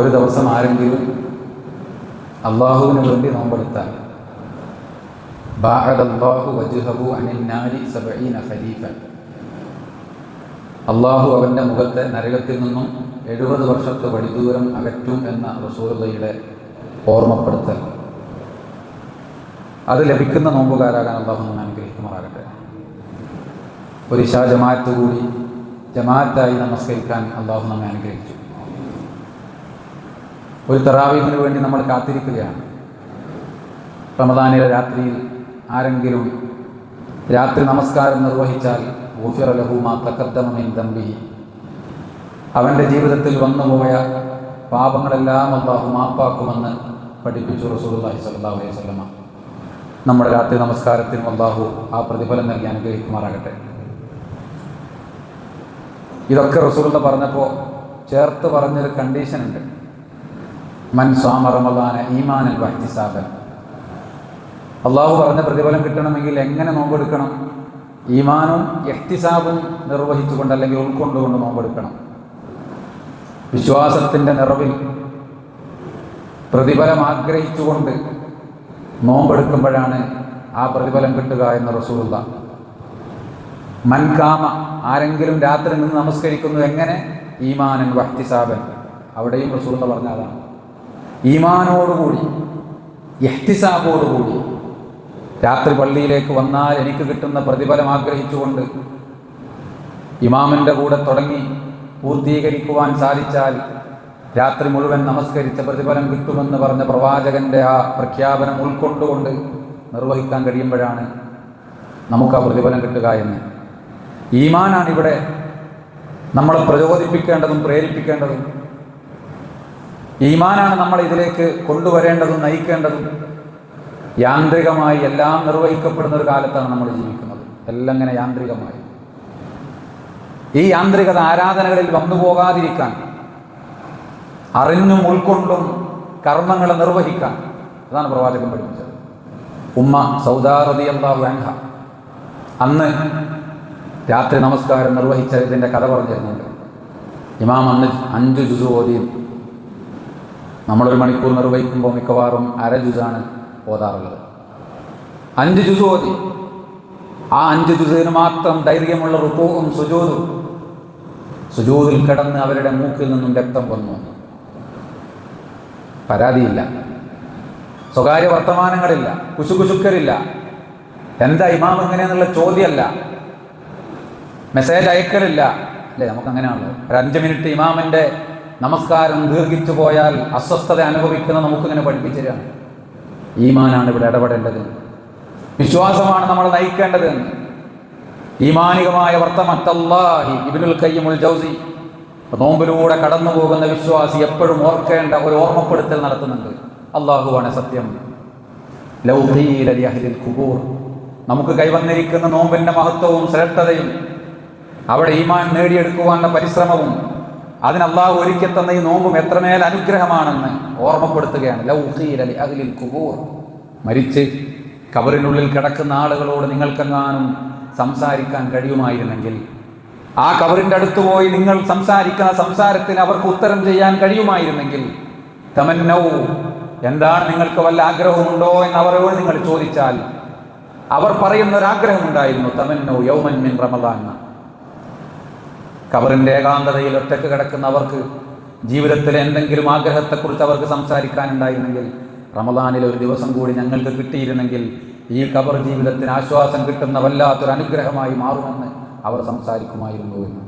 ഒരു ദിവസം ആരെങ്കിലും അള്ളാഹുവിന് വേണ്ടി നോമ്പെടുത്താൽ അള്ളാഹു അവന്റെ മുഖത്തെ നരകത്തിൽ നിന്നും എഴുപത് വർഷത്തെ വഴിദൂരം അകറ്റും എന്ന റസൂലുള്ളയുടെ ഓർമ്മപ്പെടുത്തൽ. അത് ലഭിക്കുന്ന നോമ്പുകാരാകാൻ അള്ളാഹു നമ്മൾ അനുഗ്രഹിക്കുമാറാകട്ടെ. ഒരു ഷാ ജമാഅത്ത് കൂടി ജമാഅത്തായി നമസ്കരിക്കാൻ അള്ളാഹു നമ്മെ അനുഗ്രഹിച്ചു. ഒരു തറാവീഹിന് വേണ്ടി നമ്മൾ കാത്തിരിക്കുകയാണ്. റമദാനിലെ രാത്രിയിൽ ആരെങ്കിലും രാത്രി നമസ്കാരം നിർവഹിച്ചാൽ ഊഫിറ ലഹുമാ തമ്പിഹി അവന്റെ ജീവിതത്തിൽ വന്നുപോയ പാപങ്ങളെല്ലാം അള്ളാഹു മാപ്പാക്കുമെന്ന് പഠിപ്പിച്ചു റസൂലുള്ളാഹി സ്വല്ലല്ലാഹു അലൈഹി സ്വലമ നമ്മുടെ രാത്രി നമസ്കാരത്തിനും അള്ളാഹു ആ പ്രതിഫലം നൽകി അനുഗ്രഹിക്കുമാറാകട്ടെ. ഇതൊക്കെ റസൂലത പറഞ്ഞപ്പോൾ ചേർത്ത് പറഞ്ഞൊരു കണ്ടീഷൻ ഉണ്ട്. മൻ അള്ളാഹു പറഞ്ഞ പ്രതിഫലം കിട്ടണമെങ്കിൽ എങ്ങനെ നോമ്പെടുക്കണം? ഈമാനും എഹ്തിസാബും നിർവഹിച്ചുകൊണ്ട് അല്ലെങ്കിൽ ഉൾക്കൊണ്ടുകൊണ്ട് നോമ്പെടുക്കണം. വിശ്വാസത്തിന്റെ നിറവിൽ പ്രതിഫലം ആഗ്രഹിച്ചുകൊണ്ട് നോമ്പെടുക്കുമ്പോഴാണ് ആ പ്രതിഫലം കിട്ടുക എന്ന് റസൂലുള്ള. മൻകാമ ആരെങ്കിലും രാത്രി നിന്ന് നമസ്കരിക്കുന്നു എങ്ങനെ? ഈമാനൻ വഹ്തിസാബൻ. അവിടെയും റസൂലുള്ള പറഞ്ഞ അതാണ്. ഈമാനോടുകൂടി എഹ്തിസാബോടുകൂടി രാത്രി പള്ളിയിലേക്ക് വന്നാൽ എനിക്ക് കിട്ടുന്ന പ്രതിഫലം ആഗ്രഹിച്ചുകൊണ്ട് ഇമാമിന്റെ കൂടെ തുടങ്ങി പൂർത്തീകരിക്കുവാൻ സാധിച്ചാൽ രാത്രി മുഴുവൻ നമസ്കരിച്ച പ്രതിഫലം കിട്ടുമെന്ന് പറഞ്ഞ പ്രവാചകന്റെ ആ പ്രഖ്യാപനം ഉൾക്കൊണ്ടുകൊണ്ട് നിർവഹിക്കാൻ കഴിയുമ്പോഴാണ് നമുക്ക് ആ പ്രതിഫലം കിട്ടുക എന്ന്. ഈമാനാണ് ഇവിടെ നമ്മളെ പ്രചോദിപ്പിക്കേണ്ടതും പ്രേരിപ്പിക്കേണ്ടതും. ഈമാനാണ് നമ്മൾ ഇതിലേക്ക് കൊണ്ടുവരേണ്ടതും നയിക്കേണ്ടതും. യാന്ത്രികമായി എല്ലാം നിർവഹിക്കപ്പെടുന്ന ഒരു കാലത്താണ് നമ്മൾ ജീവിക്കുന്നത്. എല്ലാം ഇങ്ങനെ യാന്ത്രികമായി. ഈ യാന്ത്രികത ആരാധനകളിൽ വന്നു പോകാതിരിക്കാൻ അറിഞ്ഞും ഉൾക്കൊണ്ടും കർമ്മങ്ങളെ നിർവഹിക്കാൻ. അതാണ് പ്രവാചകൻ പഠിപ്പിച്ചത്. ഉമ്മ സൗദാറതി അള്ളാഹു അൻഹ. അന്ന് രാത്രി നമസ്കാരം നിർവഹിച്ച ഇതിന്റെ കഥ പറഞ്ഞിരുന്നുണ്ട്. ഇമാം അന്ന് അഞ്ച് ജുസു ഓതി നമ്മളൊരു മണിക്കൂർ നിർവഹിക്കുമ്പോൾ മിക്കവാറും അര ജുസാണ് ഓതാറുള്ളത്. അഞ്ച് ജുസു ഓതി. ആ അഞ്ച് ജുസിന് മാത്രം ധൈര്യമുള്ള റുക്കോവും സുജോതും സുജൂതിൽ കിടന്ന് അവരുടെ മൂക്കിൽ നിന്നും രക്തം വന്നു. പരാതിയില്ല. സ്വകാര്യ വർത്തമാനങ്ങളില്ല. കുശുകുശുക്കരില്ല. എന്താ ഇമാം എങ്ങനെയെന്നുള്ള ചോദ്യമല്ല. മെസ്സേജ് അയക്കലില്ല. അല്ലേ നമുക്ക് അങ്ങനെയാണല്ലോ ഒരു അഞ്ച് മിനിറ്റ് ഇമാമിന്റെ നമസ്കാരം ദീർഘിച്ചു പോയാൽ അസ്വസ്ഥത അനുഭവിക്കുന്ന നമുക്കിങ്ങനെ പഠിപ്പിച്ചതാണ്. ഈമാനാണ് ഇവിടെ ഇടപെടേണ്ടത്. വിശ്വാസമാണ് നമ്മൾ നയിക്കേണ്ടത്. ഈമാനികമായ വർത്തമത്തല്ലാഹി ഇബിനുൽ കയ്യമുൽ ജൗസി നോമ്പിലൂടെ കടന്നു പോകുന്ന വിശ്വാസി എപ്പോഴും ഓർക്കേണ്ട ഒരു ഓർമ്മപ്പെടുത്തൽ നടത്തുന്നുണ്ട്. അള്ളാഹുവാണ് സത്യം. ലൗഹീലിൽ നമുക്ക് കൈവന്നിരിക്കുന്ന നോമ്പിന്റെ മഹത്വവും ശ്രേഷ്ഠതയും അവിടെ ഈമാൻ നേടിയെടുക്കുവാനുള്ള പരിശ്രമവും അതിന് അള്ളാഹു ഒരുക്കി തന്ന ഈ നോമ്പും എത്രമേൽ അനുഗ്രഹമാണെന്ന് ഓർമ്മപ്പെടുത്തുകയാണ്. അഖിലിൽ കുബൂർ മരിച്ച് കബറിനുള്ളിൽ കിടക്കുന്ന ആളുകളോട് നിങ്ങൾക്കെങ്ങാനും സംസാരിക്കാൻ കഴിയുമായിരുന്നെങ്കിൽ ആ കബറിന്റെ അടുത്ത് പോയി നിങ്ങൾ സംസാരിക്കുന്ന സംസാരത്തിന് അവർക്ക് ഉത്തരം ചെയ്യാൻ കഴിയുമായിരുന്നെങ്കിൽ തമന്നൗ എന്താണ് നിങ്ങൾക്ക് വല്ല ആഗ്രഹമുണ്ടോ എന്ന് അവരോട് നിങ്ങൾ ചോദിച്ചാൽ അവർ പറയുന്ന ഒരു ആഗ്രഹമുണ്ടായിരുന്നു തമന്നൗ യൗമൻ മിൻ റമദാൻ. കബറിന്റെ ഏകാന്തതയിൽ ഒറ്റയ്ക്ക് കിടക്കുന്ന അവർക്ക് ജീവിതത്തിലെ എന്തെങ്കിലും ആഗ്രഹത്തെക്കുറിച്ച് അവർക്ക് സംസാരിക്കാനുണ്ടായിരുന്നെങ്കിൽ റമദാനിൽ ഒരു ദിവസം കൂടി ഞങ്ങൾക്ക് കിട്ടിയിരുന്നെങ്കിൽ ഈ കബർ ജീവിതത്തിന് ആശ്വാസം കിട്ടുന്ന വല്ലാത്തൊരു അനുഗ്രഹമായി മാറുമെന്ന് അവർ സംസാരിക്കുമായിരുന്നു എന്ന്.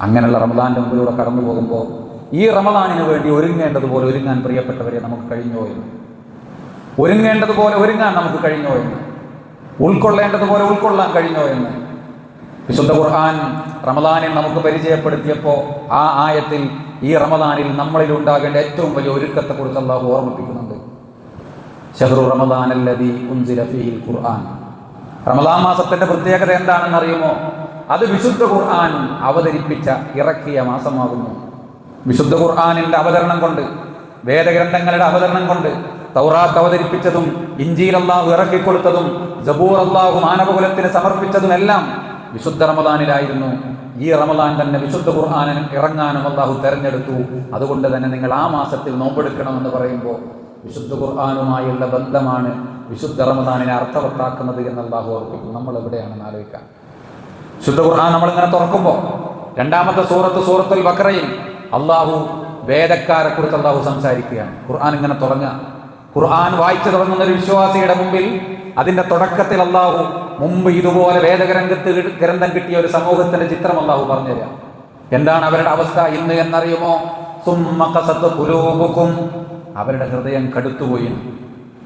അങ്ങനെയുള്ള റമദാന്റെ മുമ്പിലൂടെ കടന്നു പോകുമ്പോൾ ഈ റമദാനിന് വേണ്ടി ഒരുങ്ങേണ്ടതുപോലെ ഒരുങ്ങാൻ പ്രിയപ്പെട്ടവരെ നമുക്ക് കഴിഞ്ഞോ എന്ന്. ഒരുങ്ങേണ്ടതുപോലെ ഒരുങ്ങാൻ നമുക്ക് കഴിഞ്ഞോ എന്ന്. ഉൾക്കൊള്ളേണ്ടതുപോലെ ഉൾക്കൊള്ളാൻ കഴിഞ്ഞോ എന്ന്. വിശുദ്ധ ഖുർആൻ റമദാനിൽ നമുക്ക് പരിചയപ്പെടുത്തിയപ്പോൾ ആ ആയത്തിൽ ഈ റമദാനിൽ നമ്മളിൽ ഉണ്ടാകേണ്ട ഏറ്റവും വലിയ ഒരുക്കത്തെ ഒരുക്കത്തെക്കുറിച്ച് അള്ളാഹു ഓർമ്മിപ്പിക്കുന്നുണ്ട്. ഷഹ്റു റമദാൻ ഉൻസില ഫീഹിൽ ഖുർആൻ. റമദാൻ മാസത്തിന്റെ പ്രത്യേകത എന്താണെന്ന് അറിയുമോ? അത് വിശുദ്ധ ഖുർആൻ അവതരിപ്പിച്ച ഇറക്കിയ മാസമാകുന്നു. വിശുദ്ധ ഖുർആനിന്റെ അവതരണം കൊണ്ട് വേദഗ്രന്ഥങ്ങളുടെ അവതരണം കൊണ്ട് തൗറാത്ത് അവതരിപ്പിച്ചതും ഇഞ്ചിയിൽ അള്ളാഹു ഇറക്കിക്കൊടുത്തതും ജബൂർ അള്ളാഹു മാനവകുലത്തിന് സമർപ്പിച്ചതും എല്ലാം വിശുദ്ധ റമദാനിലായിരുന്നു. ഈ റമദാൻ തന്നെ വിശുദ്ധ ഖുർആാനും ഇറങ്ങാനും അള്ളാഹു തെരഞ്ഞെടുത്തു. അതുകൊണ്ട് തന്നെ നിങ്ങൾ ആ മാസത്തിൽ നോമ്പെടുക്കണമെന്ന് പറയുമ്പോൾ വിശുദ്ധ ഖുർആാനുമായുള്ള ബന്ധമാണ് വിശുദ്ധ റമദാനിനെ അർത്ഥവത്താക്കുന്നത് എന്ന് അള്ളാഹു ഓർപ്പിക്കും. നമ്മൾ എവിടെയാണെന്ന് ആലോചിക്കാം. വിശുദ്ധ ഖുർആൻ നമ്മളിങ്ങനെ തുറക്കുമ്പോൾ രണ്ടാമത്തെ സൂറത്ത് സൂറത്തുൽ ബക്രയിൽ അള്ളാഹു വേദക്കാരെ കുറിച്ച് അള്ളാഹു സംസാരിക്കുകയാണ്. ഖുർആൻ ഇങ്ങനെ തുടങ്ങുക. ഖുർആൻ വായിച്ചു തുടങ്ങുന്ന ഒരു വിശ്വാസിയുടെ മുമ്പിൽ അതിന്റെ തുടക്കത്തിൽ അള്ളാഹു മുമ്പ് ഇതുപോലെ വേദഗ്രന്ഥത്തിൽ ഗ്രന്ഥം കിട്ടിയ ഒരു സമൂഹത്തിന്റെ ചിത്രം അള്ളാഹു പറഞ്ഞുതരാം. എന്താണ് അവരുടെ അവസ്ഥ ഇന്ന് എന്നറിയുമോ? സുമ്മ ഖസത്ത് ഖുലൂബുക്കും. അവരുടെ ഹൃദയം കടുത്തുപോയി.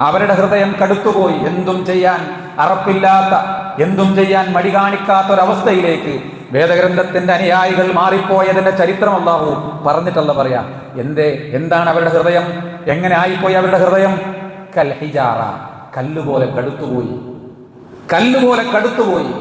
അവരുടെ ഹൃദയം കടുത്തുപോയി. എന്തും ചെയ്യാൻ അറപ്പില്ലാത്ത എന്തും ചെയ്യാൻ മടി കാണിക്കാത്ത ഒരവസ്ഥയിലേക്ക് വേദഗ്രന്ഥത്തിന്റെ അനുയായികൾ മാറിപ്പോയതിന്റെ ചരിത്രം അള്ളാഹു പറഞ്ഞിട്ടല്ല പറയാ. എന്തേ? എന്താണ് അവരുടെ ഹൃദയം? എങ്ങനെ ആയിപ്പോയി അവരുടെ ഹൃദയം? കൽഹിജാറ. കല്ലുപോലെ കടുത്തുപോയി. കല്ലുപോലെ കടുത്തുപോയി.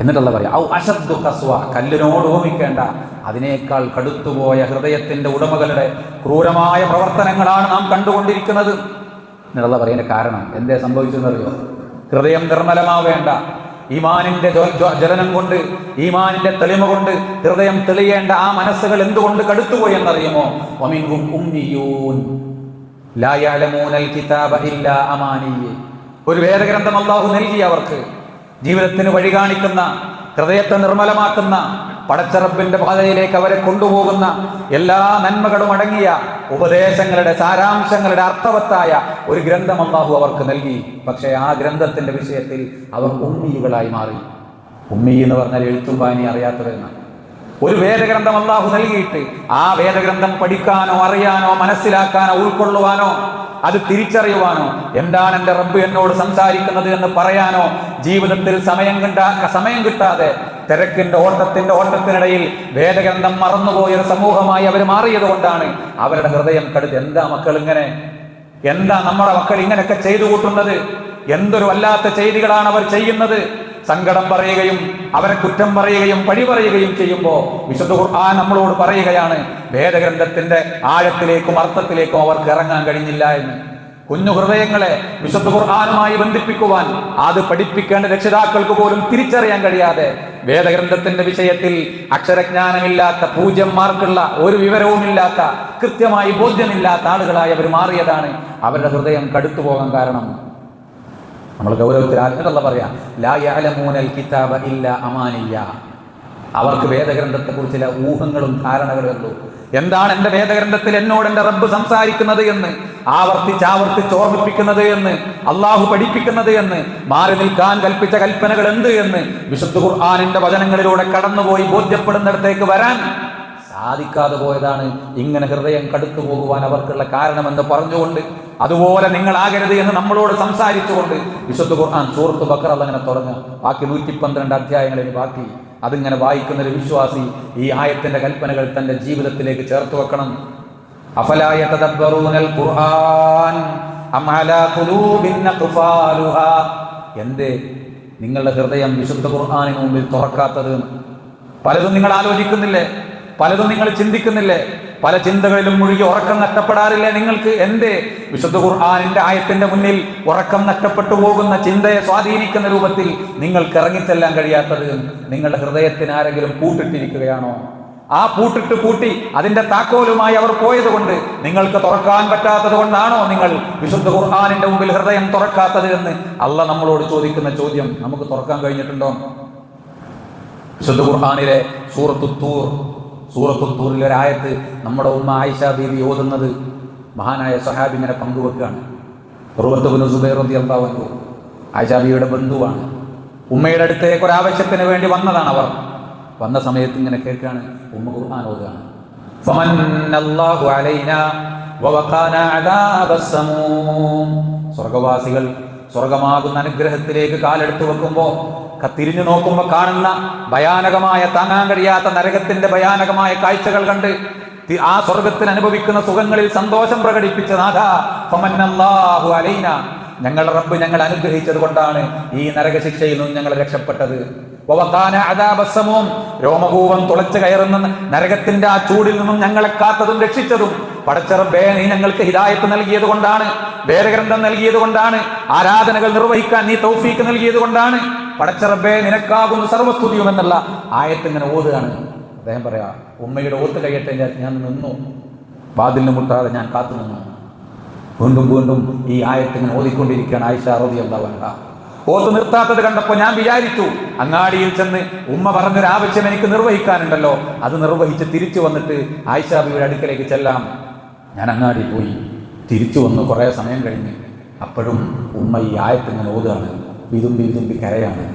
എന്നിട്ടല്ല പറയാം ഔ അശബ്ദു കസ്വ കല്ലിനോട് ഹോമിക്കേണ്ട അതിനേക്കാൾ കടുത്തുപോയ ഹൃദയത്തിന്റെ ഉടമകളുടെ ക്രൂരമായ പ്രവർത്തനങ്ങളാണ് നാം കണ്ടുകൊണ്ടിരിക്കുന്നത്. എന്നിട്ടുള്ള പറയുന്ന കാരണം എന്തേ സംഭവിച്ചെന്നറിയോ ഹൃദയം നിർമ്മലമാവേണ്ട. ഈമാനിന്റെ ജ്വലനം കൊണ്ട് ഈമാനിന്റെ തെളിമ കൊണ്ട് ഹൃദയം തെളിയേണ്ട ആ മനസ്സുകൾ എന്തുകൊണ്ട് കടുത്തുപോയി എന്നറിയുമോ? വമിൻഹും ഒരു വേദഗ്രന്ഥം അള്ളാഹു നൽകി അവർക്ക്. ജീവിതത്തിന് വഴി കാണിക്കുന്ന ഹൃദയത്തെ നിർമ്മലമാക്കുന്ന പടച്ചറപ്പിന്റെ പാതയിലേക്ക് അവരെ കൊണ്ടുപോകുന്ന എല്ലാ നന്മകളും അടങ്ങിയ ഉപദേശങ്ങളുടെ സാരാംശങ്ങളുടെ അർത്ഥവത്തായ ഒരു ഗ്രന്ഥം അള്ളാഹു അവർക്ക് നൽകി. പക്ഷേ ആ ഗ്രന്ഥത്തിന്റെ വിഷയത്തിൽ അവർ ഉമ്മിയുകളായി മാറി. ഉമ്മി എന്ന് പറഞ്ഞാൽ എഴുത്തും വായന അറിയാത്തവരെന്നാണ് ഒരു വേദഗ്രന്ഥം അള്ളാഹു നൽകിയിട്ട് ആ വേദഗ്രന്ഥം പഠിക്കാനോ അറിയാനോ മനസ്സിലാക്കാനോ ഉൾക്കൊള്ളുവാനോ അത് തിരിച്ചറിയുവാനോ എന്താണ് എന്റെ റബ്ബ് എന്നോട് സംസാരിക്കുന്നത് എന്ന് പറയാനോ ജീവിതത്തിൽ സമയം കിട്ടാ സമയം കിട്ടാതെ തിരക്കിന്റെ ഓട്ടത്തിന്റെ ഓട്ടത്തിനിടയിൽ വേദഗ്രന്ഥം മറന്നുപോയ ഒരു സമൂഹമായി അവർ മാറിയത് കൊണ്ടാണ് അവരുടെ ഹൃദയം കടുത്ത് എന്താ മക്കൾ ഇങ്ങനെ? എന്താ നമ്മുടെ മക്കൾ ഇങ്ങനെയൊക്കെ ചെയ്തു കൂട്ടുന്നത്? എന്തൊരു വല്ലാത്ത ചെയ്തികളാണ് അവർ ചെയ്യുന്നത്? സങ്കടം പറയുകയും അവരെ കുറ്റം പറയുകയും പഴി പറയുകയും ചെയ്യുമ്പോൾ വിശുദ്ധ ഖുർആൻ നമ്മളോട് പറയുകയാണ് വേദഗ്രന്ഥത്തിന്റെ ആഴത്തിലേക്കും അർത്ഥത്തിലേക്കും അവർക്ക് ഇറങ്ങാൻ കഴിഞ്ഞില്ല എന്ന്. കുഞ്ഞു ഹൃദയങ്ങളെ വിശുദ്ധ ഖുർആാനുമായി ബന്ധിപ്പിക്കുവാൻ അത് പഠിപ്പിക്കേണ്ട രക്ഷിതാക്കൾക്ക് പോലും തിരിച്ചറിയാൻ കഴിയാതെ വേദഗ്രന്ഥത്തിന്റെ വിഷയത്തിൽ അക്ഷരജ്ഞാനമില്ലാത്ത പൂജ്യം മാർക്കുള്ള ഒരു വിവരവുമില്ലാത്ത കൃത്യമായി ബോധ്യമില്ലാത്ത ആളുകളായി അവർ മാറിയതാണ് അവരുടെ ഹൃദയം കടുത്തുപോകാൻ കാരണം. നമ്മൾ ഗൗരവത്തിൽ പറയാം. ലാ യഅലമൂനൽ കിതാബ ഇല്ല അമാനിയ അവർക്ക് വേദഗ്രന്ഥത്തെക്കുറിച്ച് ചില ഊഹങ്ങളും ധാരണകളും ഉള്ളൂ. എന്താണ് എന്റെ വേദഗ്രന്ഥത്തിൽ എന്നോട് എന്റെ റബ്ബ് സംസാരിക്കുന്നത് എന്ന് ആവർത്തിച്ച് ആവർത്തിച്ച് ഓർമ്മിപ്പിക്കുന്നത് എന്ന് അള്ളാഹു പഠിപ്പിക്കുന്നത് എന്ന് മാറി നിൽക്കാൻ കൽപ്പിച്ച കൽപ്പനകൾ എന്ത് എന്ന് വിശുദ്ധ ഖുർആാനിന്റെ വചനങ്ങളിലൂടെ കടന്നുപോയി ബോധ്യപ്പെടുന്നിടത്തേക്ക് വരാൻ സാധിക്കാതെ പോയതാണ് ഇങ്ങനെ ഹൃദയം കടുത്തു പോകുവാൻ അവർക്കുള്ള കാരണമെന്ന് പറഞ്ഞുകൊണ്ട് അതുപോലെ നിങ്ങളാകരുത് എന്ന് നമ്മളോട് സംസാരിച്ചുകൊണ്ട് വിശുദ്ധ ഖുർആൻ സൂറത്ത് ബക്കർ അങ്ങനെ തുറന്ന് ബാക്കി നൂറ്റി പന്ത്രണ്ട് അധ്യായങ്ങളിൽ ബാക്കി. അതിങ്ങനെ വായിക്കുന്ന ഒരു വിശ്വാസി ഈ ആയത്തിന്റെ കൽപ്പനകൾ തന്റെ ജീവിതത്തിലേക്ക് ചേർത്ത് വെക്കണം. അഫലായ ഖുർആൻ എന്തേ നിങ്ങളുടെ ഹൃദയം വിശുദ്ധ ഖുർആാനിന് മുമ്പിൽ തുറക്കാത്തത് പലതും നിങ്ങൾ ആലോചിക്കുന്നില്ലേ? പലതും നിങ്ങൾ ചിന്തിക്കുന്നില്ലേ? പല ചിന്തകളിലും മുഴുകി ഉറക്കം നഷ്ടപ്പെടാറില്ല നിങ്ങൾക്ക്? എന്തേ? വിശുദ്ധ ഖുർആാനിന്റെ ആയത്തിന്റെ മുന്നിൽ ഉറക്കം നഷ്ടപ്പെട്ടു പോകുന്ന ചിന്തയെ സ്വാധീനിക്കുന്ന രൂപത്തിൽ നിങ്ങൾക്ക് ഇറങ്ങിച്ചെല്ലാൻ കഴിയാത്തത് നിങ്ങളുടെ ഹൃദയത്തിന് ആരെങ്കിലും പൂട്ടിട്ടിരിക്കുകയാണോ? ആ പൂട്ടിട്ട് പൂട്ടി അതിന്റെ താക്കോലുമായി അവർ പോയത് കൊണ്ട് നിങ്ങൾക്ക് തുറക്കാൻ പറ്റാത്തത് കൊണ്ടാണോ നിങ്ങൾ വിശുദ്ധ ഖുർആാനിന്റെ മുമ്പിൽ ഹൃദയം തുറക്കാത്തത് എന്ന് അല്ല നമ്മളോട് ചോദിക്കുന്ന ചോദ്യം. നമുക്ക് തുറക്കാൻ കഴിഞ്ഞിട്ടുണ്ടോ? വിശുദ്ധ ഖുർആാനിലെ സൂറത്തു തൂർ സൂറത്തു തൂറിലെ ഒരായത്ത് നമ്മുടെ ഉമ്മ ആയിഷ ബീവി ഓതുന്നത് മഹാനായ സഹാബി ഇങ്ങനെ പങ്കുവെക്കുകയാണ്. റുബത്തുബിന് സുബൈർ റളിയല്ലാഹു അൻഹു ആയിഷ ബന്ധുവാണ്. ഉമ്മയുടെ അടുത്തേക്ക് ഒരു ആവശ്യത്തിന് വേണ്ടി വന്നതാണ് അവർ. വന്ന സമയത്ത് ഇങ്ങനെ കേൾക്കുകയാണ് ഉമ്മ ഖുർആൻ ഓതുകയാണ്. സ്വർഗവാസികൾ സ്വർഗമാകുന്ന അനുഗ്രഹത്തിലേക്ക് കാലെടുത്തു വെക്കുമ്പോൾ തിരിഞ്ഞു നോക്കുമ്പോൾ കാണുന്ന ഭയാനകമായ താങ്ങാൻ കഴിയാത്ത നരകത്തിന്റെ ഭയാനകമായ കാഴ്ചകൾ കണ്ട് ആ സ്വർഗത്തിൽ അനുഭവിക്കുന്ന സുഖങ്ങളിൽ സന്തോഷം പ്രകടിപ്പിച്ച നാഥ ഫമന്നല്ലാഹു അലൈന. ഞങ്ങളുടെ റബ്ബ് ഞങ്ങൾ അനുഗ്രഹിച്ചത് കൊണ്ടാണ് ഈ നരകശിക്ഷയിൽ നിന്നും ഞങ്ങൾ രക്ഷപ്പെട്ടത്. രോമകൂപം തുളച്ചു കയറുന്ന നരകത്തിന്റെ ആ ചൂടിൽ നിന്നും ഞങ്ങളെ കാത്തതും രക്ഷിച്ചതും. പടച്ചറബേ നീ ഞങ്ങൾക്ക് ഹിദായത്ത് നൽകിയത് കൊണ്ടാണ് വേദഗ്രന്ഥം നൽകിയത് കൊണ്ടാണ് ആരാധനകൾ നിർവഹിക്കാൻ നീ തൗഫീക്ക് നൽകിയത് കൊണ്ടാണ് പടച്ചറബേ നിനക്കാകുന്ന സർവസ്തുതിയും എന്നുള്ള ആയത്ത് ഇങ്ങനെ ഓതുകയാണ്. അദ്ദേഹം പറയാ ഉമ്മയുടെ ഓത്ത് കഴിയട്ടെ ഞാൻ- നിന്നു. വാതിലിന് മുട്ടാതെ ഞാൻ കാത്തു നിന്നു. വീണ്ടും വീണ്ടും ഈ ആയത്ത് ഇങ്ങനെ ഓതിക്കൊണ്ടിരിക്കുകയാണ് ആയിഷ റോദി അള്ളാഹ് ഓത്ത് നിർത്താത്തത് കണ്ടപ്പോൾ ഞാൻ വിചാരിച്ചു അങ്ങാടിയിൽ ചെന്ന് ഉമ്മ പറഞ്ഞൊരു ആവശ്യം എനിക്ക് നിർവഹിക്കാനുണ്ടല്ലോ. അത് നിർവഹിച്ച് തിരിച്ചു വന്നിട്ട് ആയിഷാബിയുടെ അടുക്കലേക്ക് ചെല്ലാം. ഞാൻ അങ്ങാടി പോയി തിരിച്ചു വന്നു കുറേ സമയം കഴിഞ്ഞ് അപ്പോഴും ഉമ്മ ഈ ആയത്തിങ്ങനെ ഓതുകയാണ്. വിതുമ്പി വിതുമ്പി കരയാണ്.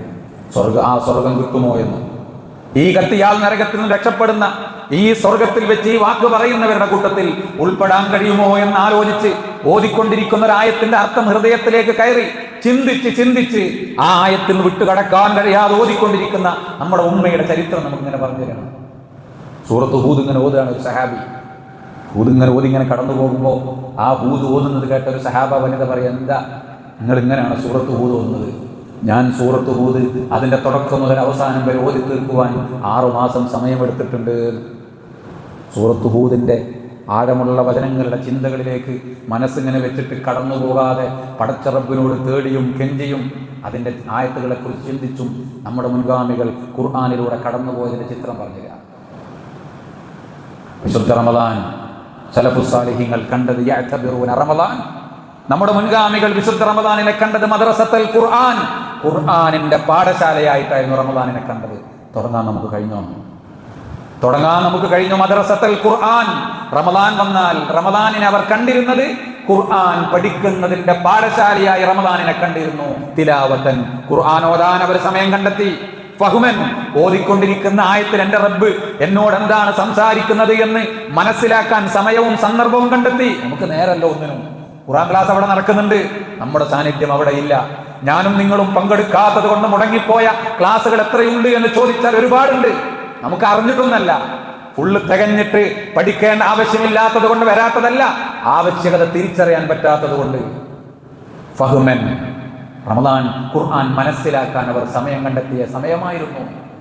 സ്വർഗ ആ സ്വർഗം കിട്ടുമോ എന്ന്. ഈ കത്തിയാൽ നരകത്തിൽ നിന്ന് രക്ഷപ്പെടുന്ന ഈ സ്വർഗത്തിൽ വെച്ച് ഈ വാക്ക് പറയുന്നവരുടെ കൂട്ടത്തിൽ ഉൾപ്പെടാൻ കഴിയുമോ എന്ന് ആലോചിച്ച് ഓതിക്കൊണ്ടിരിക്കുന്ന ഒരു ആയത്തിന്റെ അർത്ഥം ഹൃദയത്തിലേക്ക് കയറി ചിന്തിച്ച് ചിന്തിച്ച് ആ ആയത്തിൽ വിട്ടുകടക്കാൻ കഴിയാതെ ഓതിക്കൊണ്ടിരിക്കുന്ന നമ്മുടെ ഉമ്മയുടെ ചരിത്രം നമുക്കിങ്ങനെ പറഞ്ഞു തരണം സൂറത്ത് ഹൂദ് ഇങ്ങനെ ഒരു സഹാബി. ഹൂദ് ഇങ്ങനെ ഓതി ഇങ്ങനെ കടന്നു പോകുമ്പോൾ ആ ഹൂദ് ഓതുന്നത് കേട്ട ഒരു സഹാബ വനിത പറയാം എന്താ? നിങ്ങൾ ഇങ്ങനെയാണ് സൂറത്ത് ഹൂദ് ഓതുന്നത്? ഞാൻ സൂറത്ത് ഹൂദ് അതിന്റെ തുടക്കം മുതൽ അവസാനം വരെ ഓതി തീർക്കുവാൻ ആറു മാസം സമയമെടുത്തിട്ടുണ്ട്. സൂറത്ത് ഹൂതിന്റെ ആഴമുള്ള വചനങ്ങളുടെ ചിന്തകളിലേക്ക് മനസ്സിങ്ങനെ വെച്ചിട്ട് കടന്നു പോകാതെ പടച്ചറബിനോട് തേടിയും കെഞ്ചിയും അതിന്റെ ആയത്തുകളെക്കുറിച്ച് ചിന്തിച്ചും നമ്മുടെ മുൻഗാമികൾ ഖുർആാനിലൂടെ കടന്നുപോയതിന്റെ ചിത്രം പറഞ്ഞുക വിശുദ്ധ റമദാൻ സലഫുസാലിഹിങ്ങൾ കണ്ടത് റമദാൻ. നമ്മുടെ മുൻഗാമികൾ വിശുദ്ധ റമദാനിനെ കണ്ടത് മദ്രസത്തൽ ഖുർആൻ. ഖുർആാനിന്റെ പാഠശാലയായിട്ടായിരുന്നു റമദാനിനെ കണ്ടത്. തുടങ്ങാൻ നമുക്ക് കഴിഞ്ഞോ? തുടങ്ങാൻ നമുക്ക് കഴിഞ്ഞു മദ്രസത്തൽ ഖുർആൻ? റമദാൻ വന്നാൽ റമദാനിനെ അവർ കണ്ടിരുന്നത് ഖുർആൻ പഠിക്കുന്നതിന്റെ പാഠശാലയായി റമദാനിനെ കണ്ടിരുന്നു. തിലാവത്തൻ ഖുർആൻ ഓതാൻ അവർ സമയം കണ്ടെത്തി. ഫഹുമൻ ഓതിക്കൊണ്ടിരിക്കുന്ന ആയത്തിൽ എന്റെ റബ്ബ് എന്നോട് എന്താണ് സംസാരിക്കുന്നത് എന്ന് മനസ്സിലാക്കാൻ സമയവും സന്ദർഭവും കണ്ടെത്തി. നമുക്ക് നേരല്ല ഒന്നിനും. ഖുറാൻ ക്ലാസ് അവിടെ നടക്കുന്നുണ്ട്. നമ്മുടെ സാന്നിധ്യം അവിടെ ഇല്ല. ഞാനും നിങ്ങളും പങ്കെടുക്കാത്തത് കൊണ്ട് മുടങ്ങിപ്പോയ ക്ലാസ്സുകൾ എത്രയുണ്ട് എന്ന് ചോദിച്ചാൽ ഒരുപാടുണ്ട്. നമുക്ക് അറിഞ്ഞിട്ടൊന്നല്ല. ഫുള്ള് തികഞ്ഞിട്ട് പഠിക്കേണ്ട ആവശ്യമില്ലാത്തത് കൊണ്ട് വരാത്തതല്ല. ആവശ്യകത തിരിച്ചറിയാൻ പറ്റാത്തത് കൊണ്ട്. ഫഹുമൻ റമദാൻ ഖുർആൻ മനസ്സിലാക്കാൻ അവർ സമയം കണ്ടെത്തിയ സമയമായിരുന്നു.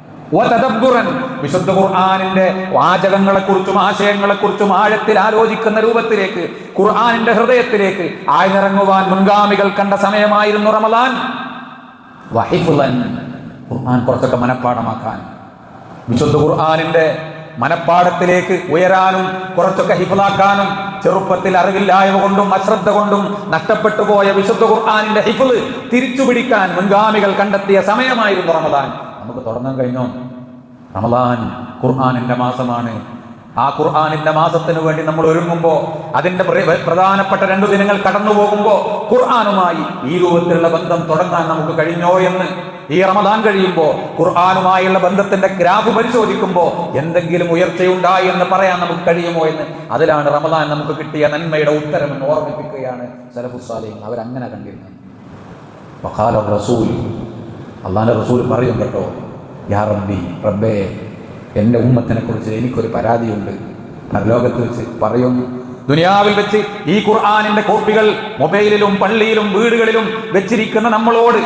വിശുദ്ധ ഖുർആനിന്റെ വാചകങ്ങളെ കുറിച്ചും ആശയങ്ങളെ കുറിച്ചും ആഴത്തിൽ ആലോചിക്കുന്ന രൂപത്തിലേക്ക് ഖുർആാനിന്റെ ഹൃദയത്തിലേക്ക് ആഴ്ന്നിറങ്ങുവാൻ മുൻഗാമികൾ കണ്ട സമയമായിരുന്നു റമദാൻ. വഹിഫുലൻ ഖുർആൻ കുറച്ചൊക്കെ മനഃപ്പാടമാക്കാൻ വിശുദ്ധ ഖുർആനിന്റെ മനപ്പാടത്തിലേക്ക് ഉയരാനും കുറച്ചൊക്കെ ഹിഫിലാക്കാനും ചെറുപ്പത്തിൽ അറിവില്ലായ്മ കൊണ്ടും അശ്രദ്ധ കൊണ്ടും നഷ്ടപ്പെട്ടു പോയ വിശുദ്ധ ഖുർആാനിന്റെ ഹിഫിൾ തിരിച്ചു പിടിക്കാൻ മുൻഗാമികൾ കണ്ടെത്തിയ സമയമായിരുന്നു റമദാൻ. നമുക്ക് തുടങ്ങാൻ കഴിഞ്ഞോ? റമദാൻ ഖുർആാനിന്റെ മാസമാണ്. ആ ഖുർആാനിന്റെ മാസത്തിന് വേണ്ടി നമ്മൾ ഒരുങ്ങുമ്പോൾ അതിന്റെ പ്രധാനപ്പെട്ട രണ്ടു ദിനങ്ങൾ കടന്നു പോകുമ്പോൾ ഖുർആാനുമായി ഈ രൂപത്തിലുള്ള ബന്ധം തുടങ്ങാൻ നമുക്ക് കഴിഞ്ഞോ എന്ന് ഈ റമദാൻ കഴിയുമ്പോൾ ഖുർആാനുമായുള്ള ബന്ധത്തിന്റെ ഗ്രാഫ് പരിശോധിക്കുമ്പോൾ എന്തെങ്കിലും ഉയർച്ചയുണ്ടായി എന്ന് പറയാൻ നമുക്ക് കഴിയുമോ എന്ന് അതിലാണ് റമദാൻ നമുക്ക് കിട്ടിയ നന്മയുടെ ഉത്തരം എന്ന് ഓർമ്മിപ്പിക്കുകയാണ് സലഫുസാലിം അവരങ്ങനെ കണ്ടിരുന്നത് വഖാല റസൂൽ റസൂൽ പറയും കേട്ടോ യാ റബ്ബേ എൻ്റെ ഉമ്മത്തിനെ കുറിച്ച് എനിക്കൊരു പരാതിയുണ്ട് പരലോകത്ത് വെച്ച് പറയും ദുനിയാവിൽ വെച്ച് ഈ ഖുർആാനിന്റെ കോപ്പികൾ മൊബൈലിലും പള്ളിയിലും വീടുകളിലും വെച്ചിരിക്കുന്ന നമ്മളോട്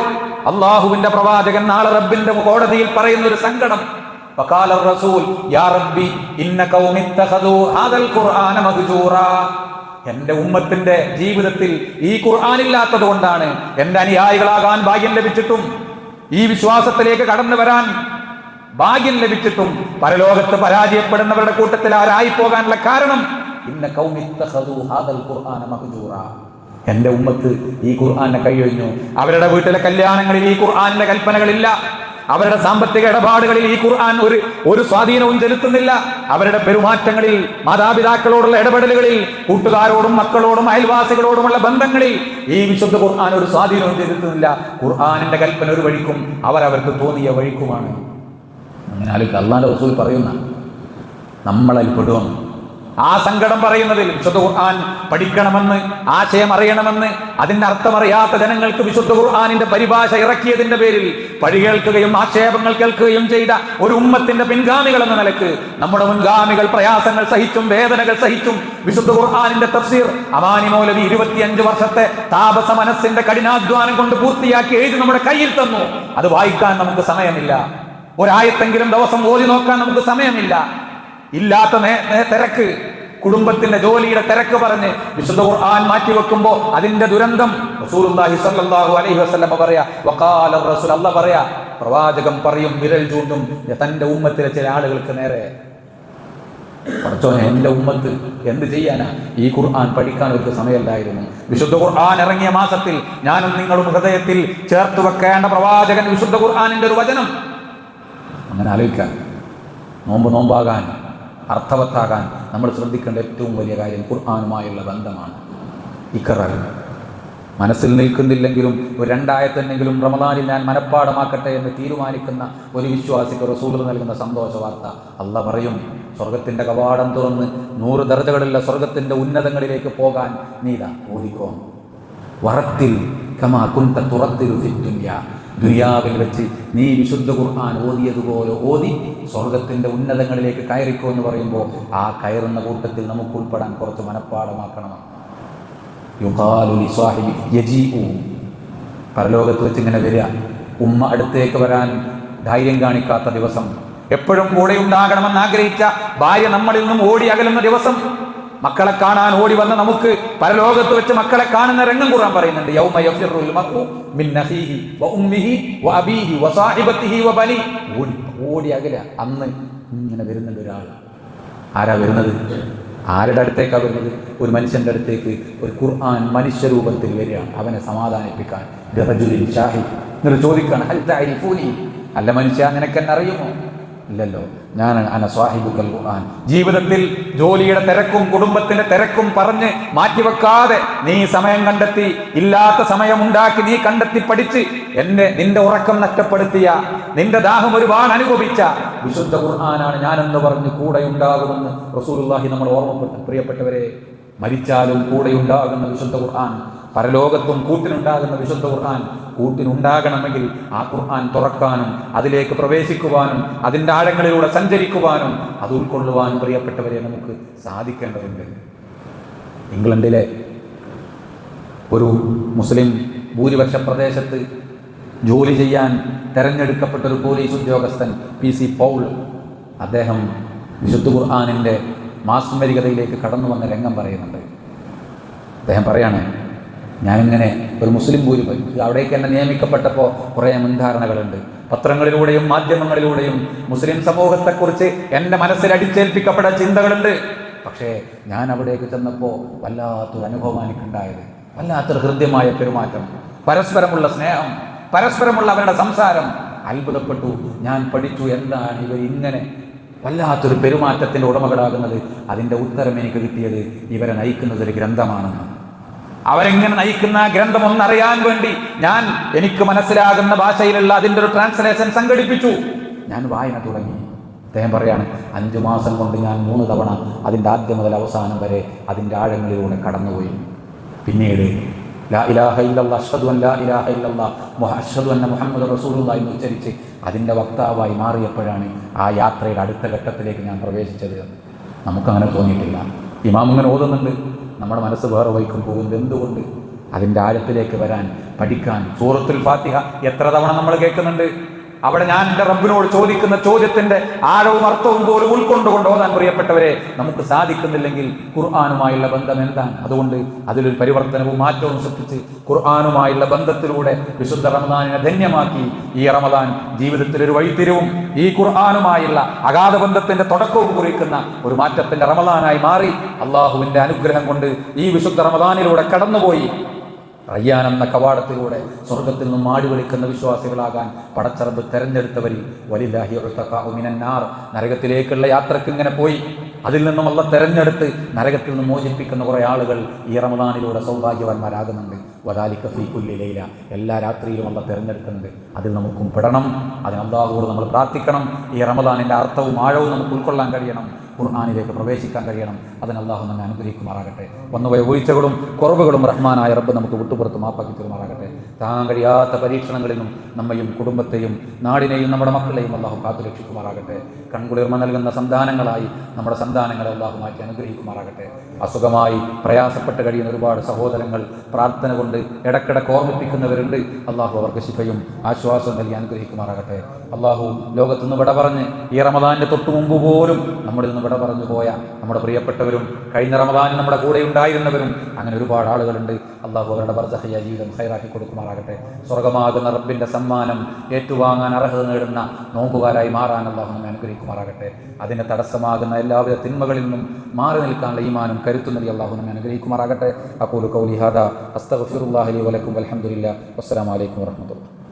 അള്ളാഹുവിന്റെ പ്രവാചകൻ നാളെ റബ്ബിന്റെ കോടതിയിൽ പറയുന്ന ഒരു സങ്കടം وقال الرسول يا ربي إن قوم اتخذوا هذا القرآن مهجورا എന്റെ ഉമ്മത്തിന്റെ ജീവിതത്തിൽ ഈ ഖുർആൻ ഇല്ലാത്തത് കൊണ്ടാണ് എന്റെ അനുയായികളാകാൻ ഭാഗ്യം ലഭിച്ചിട്ടും ഈ വിശ്വാസത്തിലേക്ക് കടന്നു വരാൻ ഭാഗ്യം ലഭിച്ചിട്ടും പരലോകത്ത് പരാജയപ്പെടുന്നവരുടെ കൂട്ടത്തിൽ ആരായി പോകാനുള്ള കാരണം ഇന്ന എന്റെ ഉമ്മത്ത് ഈ ഖുർആാനെ കൈയൊഴിഞ്ഞു അവരുടെ വീട്ടിലെ കല്യാണങ്ങളിൽ ഈ ഖുർആാനിന്റെ കൽപ്പനകളില്ല. അവരുടെ സാമ്പത്തിക ഇടപാടുകളിൽ ഈ ഖുർആൻ ഒരു ഒരു സ്വാധീനവും ചെലുത്തുന്നില്ല. അവരുടെ പെരുമാറ്റങ്ങളിൽ മാതാപിതാക്കളോടുള്ള ഇടപെടലുകളിൽ കൂട്ടുകാരോടും മക്കളോടും അയൽവാസികളോടുമുള്ള ബന്ധങ്ങളിൽ ഈ വിശുദ്ധ ഖുർആൻ ഒരു സ്വാധീനവും ചെലുത്തുന്നില്ല. ഖുർആാനിന്റെ കൽപ്പന ഒരു വഴിക്കും അവരവർക്ക് തോന്നിയ വഴിക്കുമാണ്. അങ്ങനെ ആലോചിക്കുക അള്ളാന്റെ റസൂൽ പറയുന്ന നമ്മളതിൽ പെടും. ആ സങ്കടം പറയുന്നതിൽ വിശുദ്ധ ഖുർആൻ പഠിക്കണമെന്ന് ആശയം അറിയണമെന്ന് അതിന്റെ അർത്ഥമറിയാത്ത ജനങ്ങൾക്ക് വിശുദ്ധ ഖുർആാനിന്റെ പരിഭാഷ ഇറക്കിയതിന്റെ പേരിൽ പഴി കേൾക്കുകയും ആക്ഷേപങ്ങൾ കേൾക്കുകയും ചെയ്ത ഒരു ഉമ്മത്തിന്റെ പിൻഗാമികൾ എന്ന നിലയ്ക്ക് നമ്മുടെ മുൻഗാമികൾ പ്രയാസങ്ങൾ സഹിച്ചും വേദനകൾ സഹിച്ചും വിശുദ്ധ ഖുർആാനിന്റെ തഫ്സീർ അമാനി മൗലവി ഇരുപത്തിയഞ്ച് വർഷത്തെ താപസ മനസ്സിന്റെ കഠിനാധ്വാനം കൊണ്ട് പൂർത്തിയാക്കി എഴുതി നമ്മുടെ കയ്യിൽ തന്നു. അത് വായിക്കാൻ നമുക്ക് സമയമില്ല. ഒരായത്തെങ്കിലും ദിവസം ഓതി നോക്കാൻ നമുക്ക് സമയമില്ല. ഇല്ലാത്ത തിരക്ക്. കുടുംബത്തിന്റെ ജോലിയുടെ തിരക്ക് പറഞ്ഞ് വിശുദ്ധ ഖുർആൻ മാറ്റി വെക്കുമ്പോ അതിന്റെ ദുരന്തം റസൂലുള്ളാഹി അലൈഹി വസല്ലം പറയാ. വഖാല റസൂൽ പറയാ. പ്രവാചകം പറയും വിരൽ ചൂണ്ടും തന്റെ ഉമ്മത്തിലെ ചില ആളുകൾക്ക് നേരെ. എന്റെ ഉമ്മത്ത് എന്ത് ചെയ്യാനാ? ഈ ഖുർആൻ പഠിക്കാൻ ഒരു സമയമല്ലായിരുന്നു. വിശുദ്ധ ഖുർആൻ ഇറങ്ങിയ മാസത്തിൽ ഞാനും നിങ്ങളും ഹൃദയത്തിൽ ചേർത്ത് വെക്കേണ്ട പ്രവാചകൻ വിശുദ്ധ ഖുർആാനിന്റെ ഒരു വചനം. അങ്ങനെ ആലോചിക്കാൻ നോമ്പ് നോമ്പാകാൻ അർത്ഥവത്താകാൻ നമ്മൾ ശ്രദ്ധിക്കേണ്ട ഏറ്റവും വലിയ കാര്യം ഖുർആാനുമായുള്ള ബന്ധമാണ് ഇക്കറ മനസ്സിൽ നിൽക്കുന്നില്ലെങ്കിലും ഒരു രണ്ടായത്തെന്നെങ്കിലും റമദാനിൽ ഞാൻ മനഃപ്പാടമാക്കട്ടെ എന്ന് തീരുമാനിക്കുന്ന ഒരു വിശ്വാസിക്ക് റസൂൽ നൽകുന്ന സന്തോഷ വാർത്ത. അല്ല പറയും സ്വർഗത്തിന്റെ കവാടം തുറന്ന് നൂറ് ദർജകളുള്ള സ്വർഗത്തിന്റെ ഉന്നതങ്ങളിലേക്ക് പോകാൻ നീത ഓടിക്കോ വറത്തിൽ കമാ കുന്ത തുറത്തിരു ഫിദ്ദുന്യ ദുനിയാവിൽ വെച്ച് നീ വിശുദ്ധ ഖുർആൻ ഓതിയതുപോലെ ഓതി സ്വർഗത്തിന്റെ ഉന്നതങ്ങളിലേക്ക് കയറിക്കോ എന്ന് പറയുമ്പോൾ ആ കയറുന്ന കൂട്ടത്തിൽ നമുക്ക് ഉൾപ്പെടാൻ കുറച്ച് മനഃപ്പാടമാക്കണം പരലോകത്ത് വെച്ച് ഇങ്ങനെ വരിക. ഉമ്മ അടുത്തേക്ക് വരാൻ ധൈര്യം കാണിക്കാത്ത ദിവസം. എപ്പോഴും കൂടെ ഉണ്ടാകണമെന്ന് ആഗ്രഹിച്ച ഭാര്യ നമ്മളിൽ നിന്നും ഓടി അകലുന്ന ദിവസം മക്കളെ കാണാൻ ഓടി വന്ന നമുക്ക് പരലോകത്ത് വെച്ച് മക്കളെ കാണുന്ന രംഗം കുറാൻ പറയുന്നുണ്ട്. ഓടി അകല. അന്ന് ഇങ്ങനെ വരുന്നുണ്ട് ഒരാൾ. ആരാ വരുന്നത്? ആരുടെ അടുത്തേക്കാണ് വരുന്നത്? ഒരു മനുഷ്യന്റെ അടുത്തേക്ക് ഒരു ഖുർആൻ മനുഷ്യരൂപത്തിൽ വരികയാണ് അവനെ സമാധാനിപ്പിക്കാൻ. എന്നിട്ട് ചോദിക്കാണ് അല്ല മനുഷ്യ നിനക്കെന്നറിയുമോ ഇല്ലല്ലോ. ഞാൻ അന സ്വാഹിബുക്കൽ ഖുർആൻ. ജീവിതത്തിൽ ജോലിയുടെ തിരക്കും കുടുംബത്തിന്റെ തിരക്കും പറഞ്ഞ് മാറ്റിവെക്കാതെ നീ സമയം കണ്ടെത്തി ഇല്ലാത്ത സമയമുണ്ടാക്കി നീ കണ്ടെത്തി പഠിച്ച് എന്നെ നിന്റെ ഉറക്കം നഷ്ടപ്പെടുത്തിയ നിന്റെ ദാഹം ഒരുപാട് അനുഭവിച്ച വിശുദ്ധ ഖുർആനാണ് ഞാനെന്ന് പറഞ്ഞ് കൂടെ ഉണ്ടാകുമെന്ന് റസൂലുള്ളാഹി നമ്മൾ ഓർമ്മപ്പെട്ടു പ്രിയപ്പെട്ടവരെ മരിച്ചാലും കൂടെ ഉണ്ടാകുന്ന വിശുദ്ധ ഖുർആൻ പരലോകത്തും കൂട്ടിനുണ്ടാകുന്ന വിശുദ്ധ ഖുർആൻ കൂട്ടിനുണ്ടാകണമെങ്കിൽ ആ ഖുർആൻ തുറക്കാനും അതിലേക്ക് പ്രവേശിക്കുവാനും അതിന്റെ ആഴങ്ങളിലൂടെ സഞ്ചരിക്കുവാനും അത് ഉൾക്കൊള്ളുവാനും പ്രിയപ്പെട്ടവരെ നമുക്ക് സാധിക്കേണ്ടതുണ്ട്. ഇംഗ്ലണ്ടിലെ ഒരു മുസ്ലിം ഭൂരിപക്ഷ പ്രദേശത്ത് ജോലി ചെയ്യാൻ തെരഞ്ഞെടുക്കപ്പെട്ട ഒരു പോലീസ് ഉദ്യോഗസ്ഥൻ പി സി പൗൾ അദ്ദേഹം വിശുദ്ധ ഖുർആാനിന്റെ മാസ്മരികതയിലേക്ക് കടന്നു വന്ന രംഗം പറയുന്നുണ്ട്. അദ്ദേഹം പറയാണ് ഞാനിങ്ങനെ ഒരു മുസ്ലിം പോലും അവിടേക്ക് തന്നെ നിയമിക്കപ്പെട്ടപ്പോൾ കുറേ മുൻധാരണകളുണ്ട്. പത്രങ്ങളിലൂടെയും മാധ്യമങ്ങളിലൂടെയും മുസ്ലിം സമൂഹത്തെക്കുറിച്ച് എന്റെ മനസ്സിൽ അടിച്ചേൽപ്പിക്കപ്പെട്ട ചിന്തകളുണ്ട്. പക്ഷേ ഞാൻ അവിടേക്ക് ചെന്നപ്പോൾ വല്ലാത്തൊരു അനുഭവം എനിക്കുണ്ടായത്. വല്ലാത്തൊരു ഹൃദ്യമായ പെരുമാറ്റം. പരസ്പരമുള്ള സ്നേഹം പരസ്പരമുള്ള അവരുടെ സംസാരം. അത്ഭുതപ്പെട്ടു. ഞാൻ പഠിച്ചു എന്താണ് ഇവർ ഇങ്ങനെ വല്ലാത്തൊരു പെരുമാറ്റത്തിന്റെ ഉടമകളാകുന്നത്. അതിന്റെ ഉത്തരം എനിക്ക് കിട്ടിയത് ഇവരെ നയിക്കുന്നത് ഒരു ഗ്രന്ഥമാണെന്ന് അവരെങ്ങനെ നയിക്കുന്ന ഗ്രന്ഥം ഒന്നറിയാൻ വേണ്ടി ഞാൻ എനിക്ക് മനസ്സിലാകുന്ന ഭാഷയിലുള്ള അതിന്റെ ഒരു ട്രാൻസ്ലേഷൻ സംഘടിപ്പിച്ചു. ഞാൻ വായന തുടങ്ങി. അദ്ദേഹം പറയാണ് അഞ്ചു മാസം കൊണ്ട് ഞാൻ മൂന്ന് തവണ അതിന്റെ ആദ്യം മുതൽ അവസാനം വരെ അതിന്റെ ആഴങ്ങളിലൂടെ കടന്നുപോയി. പിന്നീട് ലാ ഇലാഹ അഷ്ഹദു അൻ ലാ ഇലാഹ മുഹമ്മദ് എന്ന് ഉച്ചരിച്ച് അതിന്റെ വക്താവായി മാറിയപ്പോഴാണ് ആ യാത്രയുടെ അടുത്ത ഘട്ടത്തിലേക്ക് ഞാൻ പ്രവേശിച്ചത്. നമുക്കങ്ങനെ തോന്നിയിട്ടില്ല. ഇമാം ഇങ്ങനെ ഓതുന്നുണ്ട്. നമ്മുടെ മനസ്സ് വേറെ വൈക്കും പോകുന്നത് എന്തുകൊണ്ട്? അതിന്റെ ആഴത്തിലേക്ക് വരാൻ പഠിക്കാൻ. സൂറത്തുൽ ഫാത്തിഹ എത്ര തവണ നമ്മൾ കേൾക്കുന്നുണ്ട്? അവിടെ ഞാൻ എന്റെ റബ്ബിനോട് ചോദിക്കുന്ന ചോദ്യത്തിന്റെ ആഴവും അർത്ഥവും പോലും ഉൾക്കൊണ്ടുകൊണ്ട് ഓതാൻ പ്രിയപ്പെട്ടവരെ നമുക്ക് സാധിക്കുന്നില്ലെങ്കിൽ ഖുർആാനുമായുള്ള ബന്ധം എന്താണ്? അതുകൊണ്ട് അതിലൊരു പരിവർത്തനവും മാറ്റവും സൃഷ്ടിച്ച് ഖുർആാനുമായുള്ള ബന്ധത്തിലൂടെ വിശുദ്ധ റമദാനിനെ ധന്യമാക്കി ഈ റമദാൻ ജീവിതത്തിൽ ഒരു വഴിത്തിരിവും ഈ ഖുർആാനുമായുള്ള അഗാധ ബന്ധത്തിന്റെ തുടക്കവും കുറിക്കുന്ന ഒരു മാറ്റത്തിന്റെ റമദാനായി മാറി. അള്ളാഹുവിന്റെ അനുഗ്രഹം കൊണ്ട് ഈ വിശുദ്ധ റമദാനിലൂടെ കടന്നുപോയി. റയ്യാൻ എന്ന കവാടത്തിലൂടെ സ്വർഗത്തിൽ നിന്നും ആടി വിളിക്കുന്ന വിശ്വാസികളാകാൻ പടച്ചറബ് തെരഞ്ഞെടുത്തവരിൽ വലില്ലാഹി ഉമിനന്നാർ മിനന്നാർ നരകത്തിലേക്കുള്ള യാത്രയ്ക്ക് ഇങ്ങനെ പോയി. അതിൽ നിന്നും അല്ല തെരഞ്ഞെടുത്ത് നരകത്തിൽ നിന്ന് മോചിപ്പിക്കുന്ന കുറേ ആളുകൾ ഈ റമദാനിലൂടെ സൗഭാഗ്യവാന്മാരാകുന്നുണ്ട്. വദാലിക്ക ഫീ കുല്ലി ലൈല. എല്ലാ രാത്രിയിലും അല്ല തിരഞ്ഞെടുക്കുന്നുണ്ട്. അതിൽ നമുക്കും പെടണം. അതിന് അള്ളാഹുവോട് നമ്മൾ പ്രാർത്ഥിക്കണം. ഈ റമദാനിന്റെ അർത്ഥവും ആഴവും നമുക്ക് ഉൾക്കൊള്ളാൻ കഴിയണം. ഖുർആാനിലേക്ക് പ്രവേശിക്കാൻ കഴിയണം. അതിന് അള്ളാഹു നമ്മെ അനുഗ്രഹിക്കുമാറാകട്ടെ. വന്നുപോയ വീഴ്ചകളും കുറവുകളും റഹ്മാനായ റബ്ബ് നമുക്ക് വിട്ടുപുറത്ത് മാപ്പാക്കി തരുമാറാകട്ടെ. താങ്ങാൻ കഴിയാത്ത പരീക്ഷണങ്ങളിൽ നിന്നും നമ്മയും കുടുംബത്തെയും നാടിനെയും നമ്മുടെ മക്കളെയും അള്ളാഹു കാത്തുരക്ഷിക്കുമാറാകട്ടെ കൺകുളിർമ നൽകുന്ന സന്താനങ്ങളായി നമ്മുടെ സന്താനങ്ങളെ അള്ളാഹു മാറ്റി അനുഗ്രഹിക്കുമാറാകട്ടെ. അസുഖമായി പ്രയാസപ്പെട്ട് കഴിയുന്ന ഒരുപാട് സഹോദരങ്ങൾ പ്രാർത്ഥന കൊണ്ട് ഇടക്കിടക്ക് ഓർമ്മിപ്പിക്കുന്നവരുണ്ട്. അള്ളാഹു അവർക്ക് ശിഫയും ആശ്വാസം നൽകി അനുഗ്രഹിക്കുമാറാകട്ടെ. അള്ളാഹു ലോകത്തുനിന്ന് വിട പറഞ്ഞ് ഈ റമദാന്റെ തൊട്ടു മുമ്പ് പോലും നമ്മളിൽ നിന്ന് വിട പറഞ്ഞു പോയ നമ്മുടെ പ്രിയപ്പെട്ടവരും കഴിഞ്ഞ റമദാനിൽ നമ്മുടെ കൂടെ ഉണ്ടായിരുന്നവരും അങ്ങനെ ഒരുപാട് ആളുകളുണ്ട്. അള്ളാഹു അവരുടെ ബർസഹയ്യ ജീവിതം ഹൈറാക്കി കൊടുക്കുമാറാകട്ടെ. സ്വർഗമാകുന്ന റബ്ബിന്റെ സമ്മാനം ഏറ്റുവാങ്ങാൻ അർഹത നേടുന്ന നോമ്പുകാരായി മാറാൻ അള്ളാഹു നമ്മെ അനുഗ്രഹിക്കുമാറാകട്ടെ. അതിന് തടസ്സമാകുന്ന എല്ലാവിധ തിന്മകളിൽ നിന്നും മാറി നിൽക്കാനുള്ള ഈമാനും കരുത്തു അള്ളാഹു നമ്മെ അനുഗ്രഹിക്കുമാറാകട്ടെ. അക്കൂലു കൗലിഹാദ അസ്തഫിറുല്ലാഹലി വലക്കും അലഹമുല്ല വസ്സലാമലൈക്കും അലൈക്കും വറഹ്മത്തുള്ളാഹി